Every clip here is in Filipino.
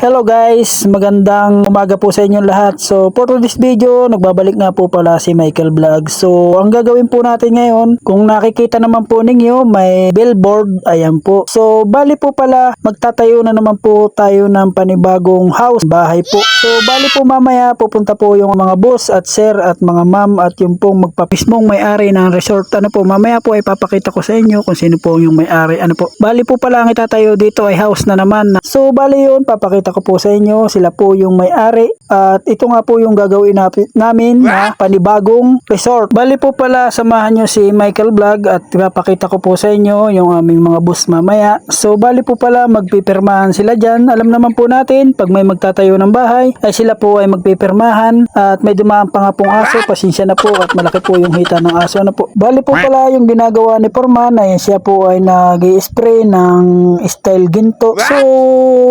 Hello guys, magandang umaga po sa inyong lahat. So for this video, nagbabalik nga po pala si Michael Vlog. So ang gagawin po natin ngayon, kung nakikita naman po ninyo, may billboard, ayan po. So bali po pala, magtatayo na naman po tayo ng panibagong house, bahay po. So bali po mamaya, pupunta po yung mga boss at sir at mga ma'am at yung pong magpapismong may-ari ng resort. Ano po, mamaya po ay papakita ko sa inyo kung sino po yung may-ari. Ano po, bali po pala ang itatayo dito ay house na naman. So bali yun, papakita ko po sa inyo. Sila po yung may-ari. At ito nga po yung gagawin namin na panibagong resort. Bali po pala, samahan nyo si Michael Vlog at papakita ko po sa inyo yung aming mga bus mamaya. So bali po pala, magpipirmahan sila dyan. Alam naman po natin, pag may magtatayo ng bahay, ay sila po ay magpipirmahan at may dumaan pa nga pong aso. Pasensya na po at malaki po yung hita ng aso. Ano po. Bali po pala yung ginagawa ni Forman ay siya po ay nag spray ng style ginto. So,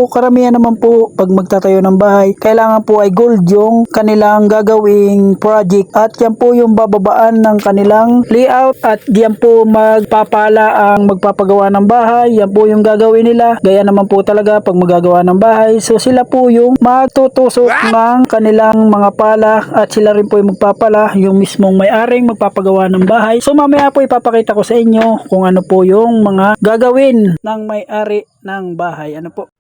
karamihan naman po pag magtatayo ng bahay, kailangan po ay gold yung kanilang gagawing project at yan po yung bababaan ng kanilang layout at yan po magpapala ang magpapagawa ng bahay. Yan po yung gagawin nila. Gaya naman po talaga pag magagawa ng bahay. So sila po yung magtutusok ng kanilang mga pala at sila rin po yung magpapala yung mismong may-aring magpapagawa ng bahay. So mamaya po ipapakita ko sa inyo kung ano po yung mga gagawin ng may-ari ng bahay. Ano po?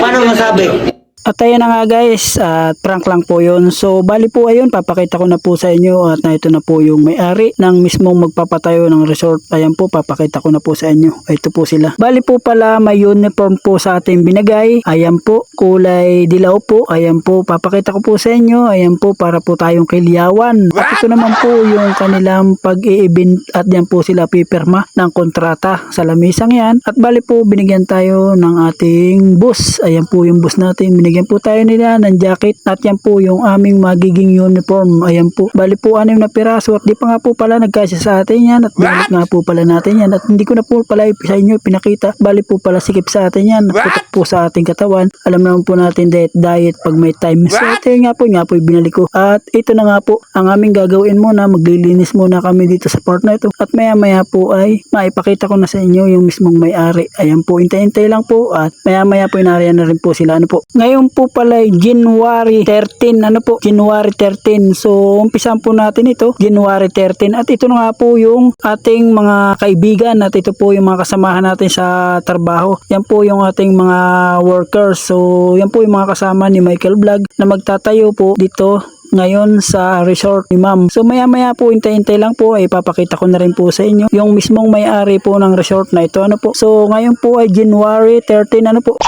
Paano masabi? At na nga guys, at prank lang po yun. So bali po ayun, papakita ko na po sa inyo at na ito na po yung may-ari ng mismong magpapatayo ng resort. Ayan po, papakita ko na po sa inyo. Ito po sila. Bali po pala may uniform po sa ating binigay. Ayan po, kulay dilaw po. Ayan po, papakita ko po sa inyo. Ayan po, para po tayong kilyawan. At ito naman po yung kanilang pag-i-event at yan po sila pipirma ng kontrata sa lamisang yan. At bali po, binigyan tayo ng ating bus. Ayan po yung bus natin. Binigyan po tayo nila ng jacket at yan po yung aming magiging uniform. Ayan po. Bali po anim na piraso at di pa nga po pala nagkasya sa atin yan at binalik nga po pala natin yan at hindi ko na po pala sa inyo pinakita. Bali po pala sikip sa atin yan at putok po sa ating katawan. Alam naman po natin diet diet pag may time. So ito nga po nga po binalik ko. At ito na nga po ang aming gagawin muna. Maglilinis muna kami dito sa part na ito. At maya maya po ay maipakita ko na sa inyo yung mismong may-ari. Ayan po, hintay-hintay lang po at maya maya po inariyan na rin po sila. Ano po? Ngayon po pala January 13. Ano po? January 13. So umpisan po natin ito January 13. At ito na nga po yung ating mga kaibigan at ito po yung mga kasamahan natin sa trabaho. Yan po yung ating mga workers. So yan po yung mga kasama ni Michael Vlog na magtatayo po dito ngayon sa resort ni ma'am. So maya maya po hintay-hintay lang po ay papakita ko na rin po sa inyo yung mismong may-ari po ng resort na ito. Ano po? So ngayon po ay January 13 ano po?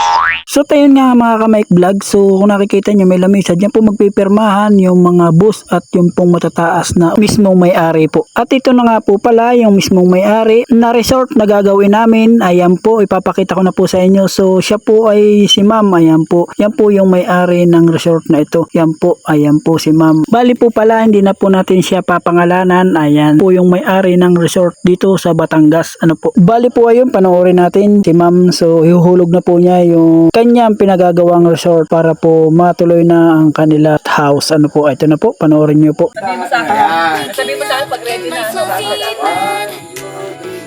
So tayo nga mga ka-Mike Vlog. So kung nakikita nyo may lamisa dyan po magpipirmahan yung mga bus at yung pong matataas na mismong may-ari po. At ito na nga po pala yung mismong may-ari na resort na gagawin namin. Ayan po ipapakita ko na po sa inyo. So siya po ay si ma'am. Ayan po. Yan po yung may-ari ng resort na ito. Yan po. Ayan po si ma'am. Bali po pala hindi na po natin siya papangalanan. Ayan po yung may-ari ng resort dito sa Batangas. Ano po. Bali po ayun panoorin natin si ma'am. So ihuhulog na po niya yung kanyang pinagagawang resort para po matuloy na ang kanila house. Ano po. Ito na po. Panoorin niyo po. Sabi mo sa akin, sabi mo sa akin pag ready na. ano,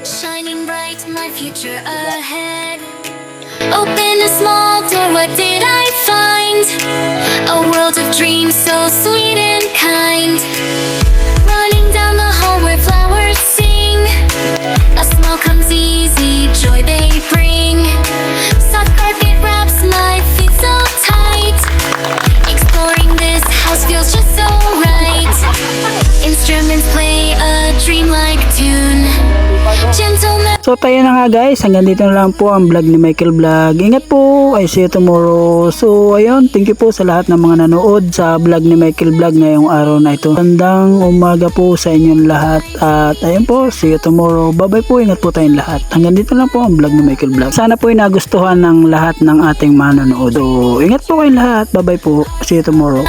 shining bright, my future ahead. Open a small door, what did I find? A world of dreams, so sweet and kind. So tayo na nga guys, hanggang dito na lang po ang vlog ni Michael Vlog. Ingat po, I see you tomorrow. So ayun, thank you po sa lahat ng mga nanood sa vlog ni Michael Vlog ngayong araw na ito. Tandang umaga po sa inyong lahat. At ayun po, see you tomorrow. Bye bye po, ingat po tayong lahat. Hanggang dito lang po ang vlog ni Michael Vlog. Sana po ay nagustuhan ng lahat ng ating mga nanood. So ingat po kayong lahat. Bye bye po, see you tomorrow.